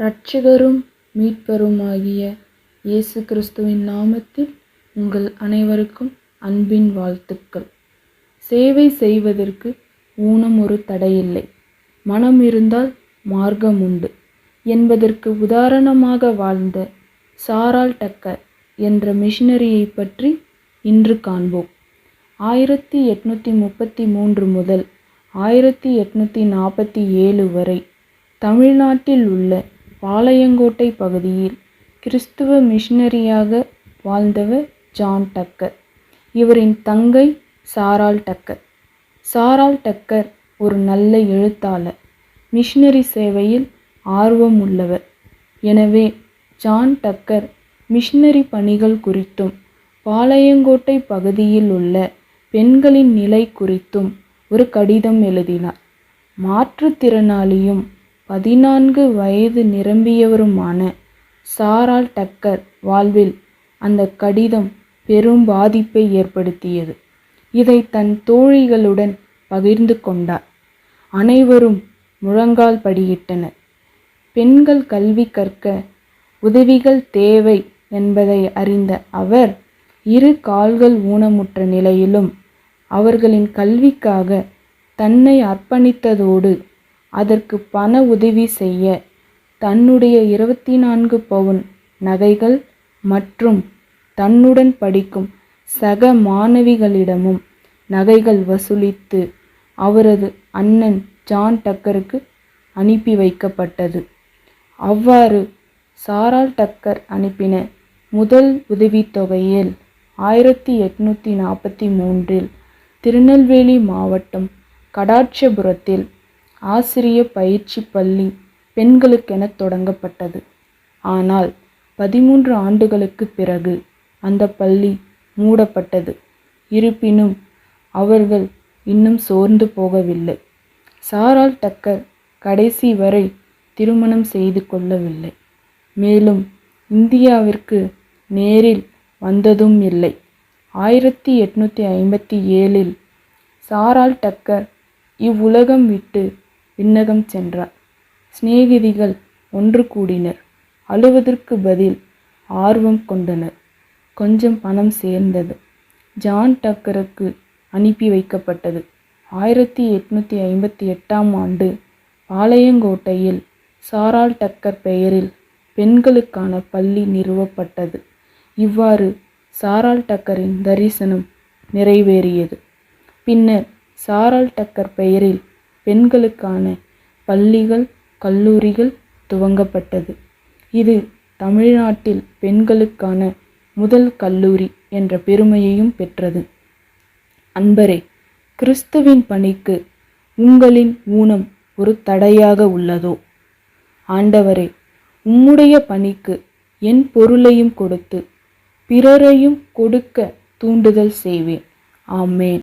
இரட்சகரும் மீட்பருமாகிய இயேசு கிறிஸ்துவின் நாமத்தில் உங்கள் அனைவருக்கும் அன்பின் வாழ்த்துக்கள். சேவை செய்வதற்கு ஊனம் ஒரு தடையில்லை. மனம் இருந்தால் மார்க்கம் உண்டு. என்பதற்கு உதாரணமாக வாழ்ந்த சாரால் டக்கர் என்ற மிஷினரியை பற்றி இன்று காண்போம். ஆயிரத்தி எட்நூற்றி முப்பத்தி மூன்று முதல் ஆயிரத்தி எட்நூற்றி நாற்பத்தி ஏழு வரை தமிழ்நாட்டில் உள்ள பாளையங்கோட்டை பகுதியில் கிறிஸ்துவ மிஷினரியாக வாழ்ந்தவர் ஜான் டக்கர். இவரின் தங்கை சாரால் டக்கர். சாரால் டக்கர் ஒரு நல்ல எழுத்தாளர். மிஷினரி சேவையில் ஆர்வம் உள்ளவர். எனவே ஜான் டக்கர் மிஷினரி பணிகள் குறித்தும் பாளையங்கோட்டை பகுதியில் உள்ள பெண்களின் நிலை குறித்தும் ஒரு கடிதம் எழுதினார். மாற்றுத்திறனாளியும் பதினான்கு வயது நிரம்பியவருமான சாராள் டக்கர் வாழ்வில் அந்த கடிதம் பெரும் பாதிப்பை ஏற்படுத்தியது. இதை தன் தோழிகளுடன் பகிர்ந்து கொண்டார். அனைவரும் முழங்கால் படியிட்டனர். பெண்கள் கல்வி கற்க உதவிகள் தேவை என்பதை அறிந்த அவர் இரு கால்கள் ஊனமுற்ற நிலையிலும் அவர்களின் கல்விக்காக தன்னை அர்ப்பணித்ததோடு அதற்கு பண உதவி செய்ய. தன்னுடைய இருபத்தி நான்கு பவுன் நகைகள் மற்றும் தன்னுடன் படிக்கும் சக மாணவிகளிடமும் நகைகள் வசூலித்து அவரது அண்ணன் ஜான் டக்கருக்கு அனுப்பி வைக்கப்பட்டது. அவ்வாறு சாரால் டக்கர் அனுப்பின முதல் உதவித்தொகையில் ஆயிரத்தி எட்நூற்றி நாற்பத்தி மூன்றில் திருநெல்வேலி மாவட்டம் கடாட்சபுரத்தில் ஆசிரிய பயிற்சி பள்ளி பெண்களுக்கென தொடங்கப்பட்டது. ஆனால் பதிமூன்று ஆண்டுகளுக்கு பிறகு அந்த பள்ளி மூடப்பட்டது. இருப்பினும் அவர்கள் இன்னும் சோர்ந்து போகவில்லை. சாரால் டக்கர் கடைசி வரை திருமணம் செய்து கொள்ளவில்லை. மேலும் இந்தியாவிற்கு நேரில் வந்ததும் இல்லை. ஆயிரத்தி எட்நூற்றி ஐம்பத்தி ஏழில் சாரால் டக்கர் இவ்வுலகம் விட்டு விண்ணகம் சென்றார். சிநேகிதிகள் ஒன்று கூடினர். அழுவதற்கு பதில் ஆர்வம் கொண்டனர். கொஞ்சம் பணம் சேர்ந்தது. ஜான் டக்கருக்கு அனுப்பி வைக்கப்பட்டது. ஆயிரத்தி எட்நூற்றி ஐம்பத்தி எட்டாம் ஆண்டு பாளையங்கோட்டையில் சாரால் டக்கர் பெயரில் பெண்களுக்கான பள்ளி நிறுவப்பட்டது. இவ்வாறு சாரால் டக்கரின் தரிசனம் நிறைவேறியது. பின்னர் சாரால் டக்கர் பெயரில் பெண்களுக்கான பள்ளிகள் கல்லூரிகள் துவங்கப்பட்டது. இது தமிழ்நாட்டில் பெண்களுக்கான முதல் கல்லூரி என்ற பெருமையையும் பெற்றது. அன்பரே கிறிஸ்துவின் பணிக்கு உங்களின் ஊனம் ஒரு தடையாக உள்ளதோ? ஆண்டவரே உம்முடைய பணிக்கு என் பொருளையும் கொடுத்து பிறரையும் கொடுக்க தூண்டுதல் செய்வேன். ஆமேன்.